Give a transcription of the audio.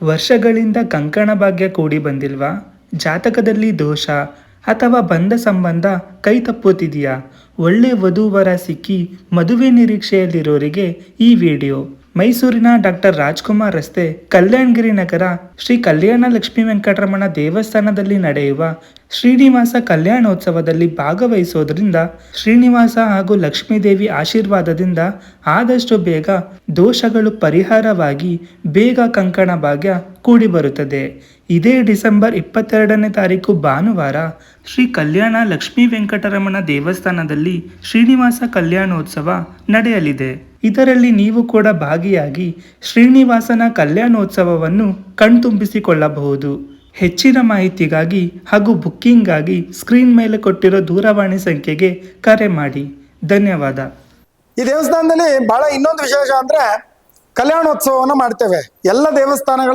ವರ್ಷಗಳಿಂದ ಕಂಕಣ ಭಾಗ್ಯ ಕೂಡಿ ಬಂದಿಲ್ವಾ? ಜಾತಕದಲ್ಲಿ ದೋಷ ಅಥವಾ ಬಂಧ ಸಂಬಂಧ ಕೈ ತಪ್ಪುತ್ತಿದೆಯಾ? ಒಳ್ಳೆ ವಧೂವರ ಸಿಕ್ಕಿ ಮದುವೆ ನಿರೀಕ್ಷೆಯಲ್ಲಿರೋರಿಗೆ ಈ ವಿಡಿಯೋ. ಮೈಸೂರಿನ ಡಾಕ್ಟರ್ ರಾಜ್ಕುಮಾರ್ ರಸ್ತೆ ಕಲ್ಯಾಣಗಿರಿ ನಗರ ಶ್ರೀ ಕಲ್ಯಾಣ ಲಕ್ಷ್ಮೀ ವೆಂಕಟರಮಣ ದೇವಸ್ಥಾನದಲ್ಲಿ ನಡೆಯುವ ಶ್ರೀನಿವಾಸ ಕಲ್ಯಾಣೋತ್ಸವದಲ್ಲಿ ಭಾಗವಹಿಸೋದ್ರಿಂದ ಶ್ರೀನಿವಾಸ ಹಾಗೂ ಲಕ್ಷ್ಮೀದೇವಿ ಆಶೀರ್ವಾದದಿಂದ ಆದಷ್ಟು ಬೇಗ ದೋಷಗಳು ಪರಿಹಾರವಾಗಿ ಬೇಗ ಕಂಕಣ ಭಾಗ್ಯ ಕೂಡಿಬರುತ್ತದೆ ಇದೇ ಡಿಸೆಂಬರ್ ಇಪ್ಪತ್ತೆರಡನೇ ತಾರೀಕು ಭಾನುವಾರ ಶ್ರೀ ಕಲ್ಯಾಣ ಲಕ್ಷ್ಮೀ ವೆಂಕಟರಮಣ ದೇವಸ್ಥಾನದಲ್ಲಿ ಶ್ರೀನಿವಾಸ ಕಲ್ಯಾಣೋತ್ಸವ ನಡೆಯಲಿದೆ. ಇದರಲ್ಲಿ ನೀವು ಕೂಡ ಭಾಗಿಯಾಗಿ ಶ್ರೀನಿವಾಸನ ಕಲ್ಯಾಣೋತ್ಸವವನ್ನು ಕಣ್ತುಂಬಿಸಿಕೊಳ್ಳಬಹುದು. ಹೆಚ್ಚಿನ ಮಾಹಿತಿಗಾಗಿ ಹಾಗೂ ಬುಕ್ಕಿಂಗ್ಗಾಗಿ ಸ್ಕ್ರೀನ್ ಮೇಲೆ ಕೊಟ್ಟಿರೋ ದೂರವಾಣಿ ಸಂಖ್ಯೆಗೆ ಕರೆ ಮಾಡಿ. ಧನ್ಯವಾದ. ಈ ದೇವಸ್ಥಾನದಲ್ಲಿ ಬಹಳ ಇನ್ನೊಂದು ವಿಶೇಷ ಅಂದ್ರೆ ಕಲ್ಯಾಣೋತ್ಸವವನ್ನು ಮಾಡ್ತೇವೆ. ಎಲ್ಲ ದೇವಸ್ಥಾನಗಳಲ್ಲಿ